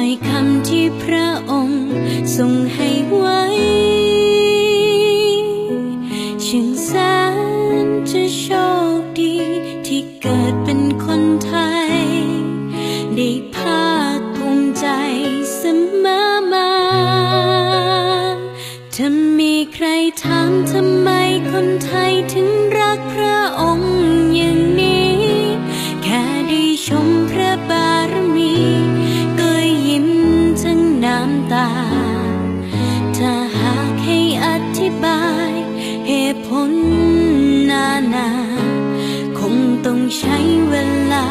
อยคำที่พระองค์ทรงให้ไว้ ใช้เวลา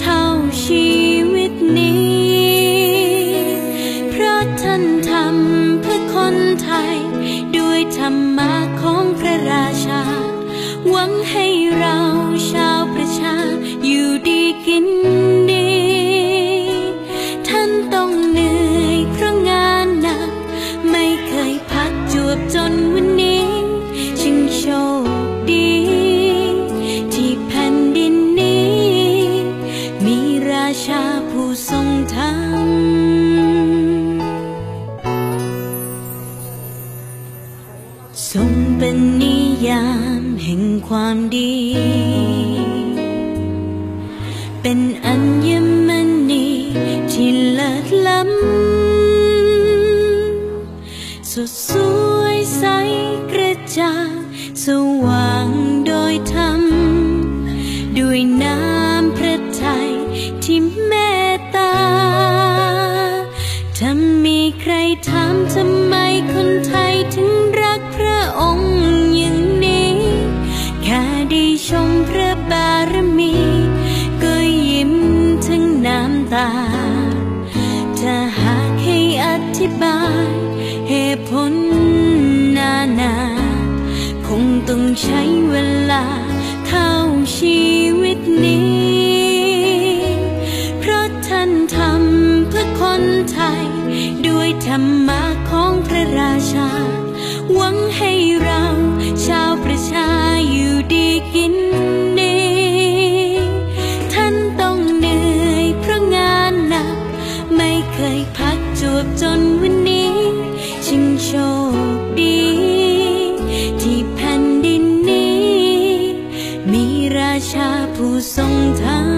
เท่าชีวิตนี้ เพราะท่านทำเพื่อคนไทย ด้วยธรรมะของพระราชา หวังให้เราชาวประชาอยู่ดีกินดี ท่านต้องเหนื่อยเพราะงานหนัก ไม่เคยพักจวบจนวัน ทรงเป็นนิยามแห่งความดี เป็นอัญมณีที่เลิศล้ำสดสวยใสกระจ่างสว่างโดยธรรม ด้วยน้ำพระทัยที่เมตตา ถ้ามีใครถามทำไมคนไทยถึง ชมพระบารมี ก็ยิ้มทั้งน้ำตา ถ้าหากให้อธิบายเหตุผลนานา คงต้องใช้เวลาเท่าชีวิตนี้ เพราะท่านทำเพื่อคนไทย ด้วยธรรมะของพระ พักจวบจนวันนี้จึงโชคดี ที่แผ่นดินนี้ มีราชาผู้ทรงธรรม